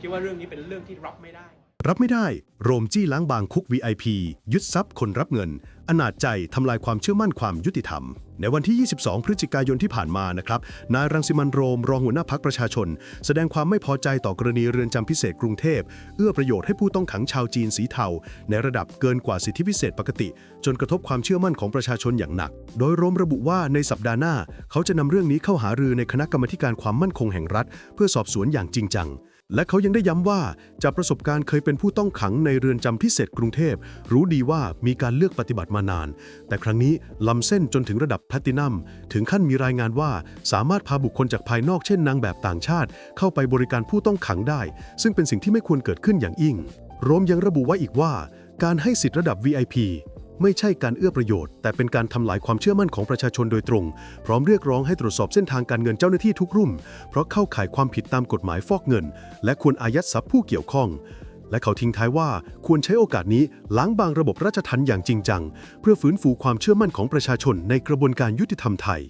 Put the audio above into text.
คิดว่าเรื่องนี้เป็นเรื่องที่รับไม่ได้ รับไม่ได้ โรมจี้ล้างบางคุก VIP ยึดทรัพย์คนรับเงิน อนาจใจทำลายความเชื่อมั่นความยุติธรรม ในวันที่ 22 พฤศจิกายนที่ผ่านมานะครับ นายรังสิมันโรม รองหัวหน้าพักประชาชน แสดงความไม่พอใจต่อกรณีเรือนจำพิเศษกรุงเทพ เอื้อประโยชน์ให้ผู้ต้องขังชาวจีนสีเทา ในระดับเกินกว่าสิทธิพิเศษปกติ จนกระทบความเชื่อมั่นของประชาชนอย่างหนัก โดยโรมระบุว่าในสัปดาห์หน้า เขาจะนำเรื่องนี้เข้าหารือในคณะกรรมการความมั่นคงแห่งรัฐ เพื่อสอบสวนอย่างจริงจัง และเขายังได้ย้ำว่าจากประสบการณ์เคยเป็นผู้ต้องขังในเรือนจำพิเศษกรุงเทพ รู้ดีว่ามีการเลือกปฏิบัติมานาน แต่ครั้งนี้ล้ำเส้นจนถึงระดับแพลตตินัม ถึงขั้นมีรายงานว่า สามารถพาบุคคลจากภายนอกเช่นนางแบบต่างชาติ เข้าไปบริการผู้ต้องขังได้ ซึ่งเป็นสิ่งที่ไม่ควรเกิดขึ้นอย่างยิ่ง โรมยังระบุไว้อีกว่า การให้สิทธิระดับ VIP ไม่ใช่การเอื้อประโยชน์ แต่เป็นการทำลายความเชื่อมั่นของประชาชนโดยตรง พร้อมเรียกร้องให้ตรวจสอบเส้นทางการเงินเจ้าหน้าที่ทุกรุ่ม เพราะเข้าข่ายความผิดตามกฎหมายฟอกเงิน และควรอายัดทรัพย์ผู้เกี่ยวข้อง และเขาทิ้งท้ายว่าควรใช้โอกาสนี้ล้างบางระบบราชทัณฑ์อย่างจริงจัง เพื่อฟื้นฟูความเชื่อมั่นของประชาชนในกระบวนการยุติธรรมไทย